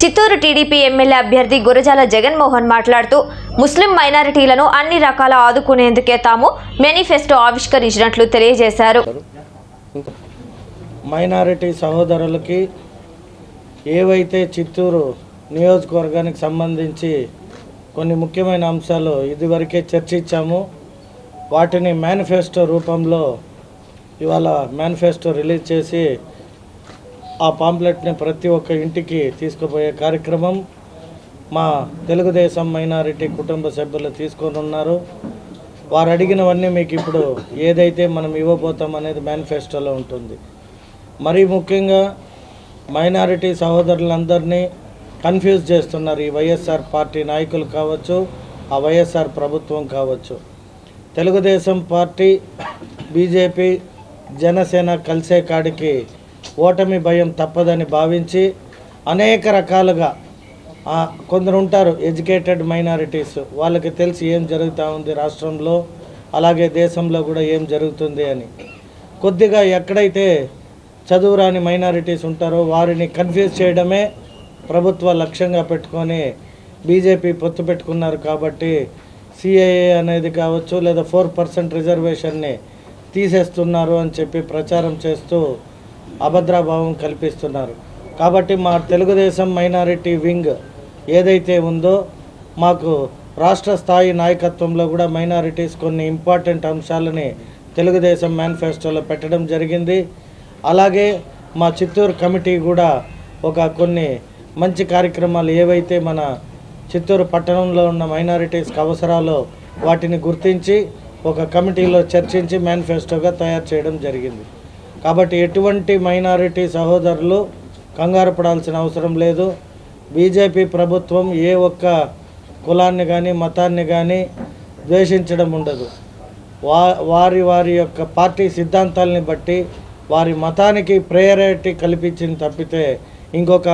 Chittoor TDP MLA అభ్యర్థి గురజాల జగన్మోహన్ మాట్లాడుతూ ముస్లిం మైనారిటీలను అన్ని రకాల ఆదుకునేందుకే తాము మేనిఫెస్టో ఆవిష్కరించినట్లు తెలియజేశారు. మైనారిటీ సహోదరులకి ఏవైతే చిత్తూరు నియోజకవర్గానికి సంబంధించి కొన్ని ముఖ్యమైన అంశాలు ఇదివరకే చర్చించాము వాటిని మేనిఫెస్టో రూపంలో ఇవాళ మేనిఫెస్టో రిలీజ్ చేసి ఆ పాంప్లెట్ని ప్రతి ఒక్క ఇంటికి తీసుకుపోయే కార్యక్రమం మా తెలుగుదేశం మైనారిటీ కుటుంబ సభ్యులు తీసుకొని ఉన్నారు. వారు అడిగినవన్నీ మీకు ఇప్పుడు ఏదైతే మనం ఇవ్వబోతాం అనేది మేనిఫెస్టోలో ఉంటుంది. మరీ ముఖ్యంగా మైనారిటీ సహోదరులందరినీ కన్ఫ్యూజ్ చేస్తున్నారు. ఈ వైఎస్ఆర్ పార్టీ నాయకులు కావచ్చు ఆ వైఎస్ఆర్ ప్రభుత్వం కావచ్చు. తెలుగుదేశం పార్టీ బీజేపీ జనసేన కలిసే కాడికి ఓటమి భయం తప్పదని భావించి అనేక రకాలుగా కొందరు ఉంటారు ఎడ్యుకేటెడ్ మైనారిటీస్ వాళ్ళకి తెలిసి ఏం జరుగుతూ ఉంది రాష్ట్రంలో అలాగే దేశంలో కూడా ఏం జరుగుతుంది అని. కొద్దిగా ఎక్కడైతే చదువురాని మైనారిటీస్ ఉంటారో వారిని కన్ఫ్యూజ్ చేయడమే ప్రభుత్వ లక్ష్యంగా పెట్టుకొని బీజేపీ పొత్తు పెట్టుకున్నారు కాబట్టి సిఏఏ అనేది కావచ్చు లేదా ఫోర్ పర్సెంట్ రిజర్వేషన్ని తీసేస్తున్నారు అని చెప్పి ప్రచారం చేస్తూ అభద్రాభావం కల్పిస్తున్నారు. కాబట్టి మా తెలుగుదేశం మైనారిటీ వింగ్ ఏదైతే ఉందో మాకు రాష్ట్ర స్థాయి నాయకత్వంలో కూడా మైనారిటీస్ కొన్ని ఇంపార్టెంట్ అంశాలని తెలుగుదేశం మేనిఫెస్టోలో పెట్టడం జరిగింది. అలాగే మా చిత్తూరు కమిటీ కూడా ఒక కొన్ని మంచి కార్యక్రమాలు ఏవైతే మన చిత్తూరు పట్టణంలో ఉన్న మైనారిటీస్కి అవసరాలో వాటిని గుర్తించి ఒక కమిటీలో చర్చించి మేనిఫెస్టోగా తయారు చేయడం జరిగింది. కాబట్టి ఎటువంటి మైనారిటీ సహోదరులు కంగారు పడాల్సిన అవసరం లేదు. బీజేపీ ప్రభుత్వం ఏ ఒక్క కులాన్ని కానీ మతాన్ని కానీ ద్వేషించడం ఉండదు. వా వారి వారి యొక్క పార్టీ సిద్ధాంతాలని బట్టి వారి మతానికి ప్రయారిటీ కల్పించింది తప్పితే ఇంకొక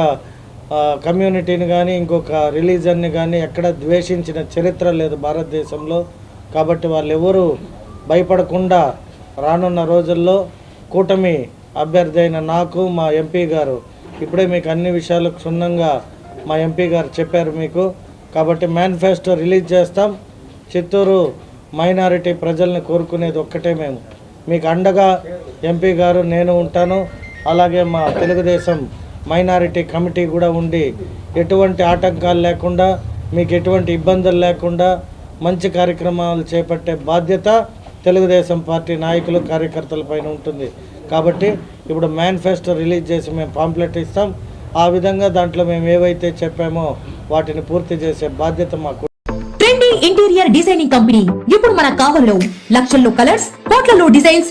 కమ్యూనిటీని కానీ ఇంకొక రిలీజన్ని కానీ ఎక్కడ ద్వేషించిన చరిత్ర లేదు భారతదేశంలో. కాబట్టి వాళ్ళు ఎవరు భయపడకుండా రానున్న రోజుల్లో కూటమి అభ్యర్థి అయిన నాకు మా ఎంపీ గారు. ఇప్పుడే మీకు అన్ని విషయాలు క్షుణ్ణంగా మా ఎంపీ గారు చెప్పారు మీకు. కాబట్టి మేనిఫెస్టో రిలీజ్ చేస్తాం. చిత్తూరు మైనారిటీ ప్రజల్ని కోరుకునేది ఒక్కటే మేము. మీకు అండగా ఎంపీ గారు నేను ఉంటాను. అలాగే మా తెలుగుదేశం మైనారిటీ కమిటీ కూడా ఉండి ఎటువంటి ఆటంకాలు లేకుండా మీకు ఎటువంటి ఇబ్బందులు లేకుండా మంచి కార్యక్రమాలు చేపట్టే బాధ్యత తెలుగుదేశం పార్టీ నాయకులు కార్యకర్తల పైన ఉంటుంది. కాబట్టి ఇప్పుడు మేనిఫెస్టో రిలీజ్ చేసి మేము పాంప్లెట్ ఇస్తాం. ఆ విధంగా దాంట్లో మేము ఏవైతే చెప్పామో వాటిని పూర్తి చేసే బాధ్యత మాకు. Trending interior designing company. ఇప్పుడు మన కావలిలో లక్షల్లో కలర్స్ కోట్లలో డిజైన్స్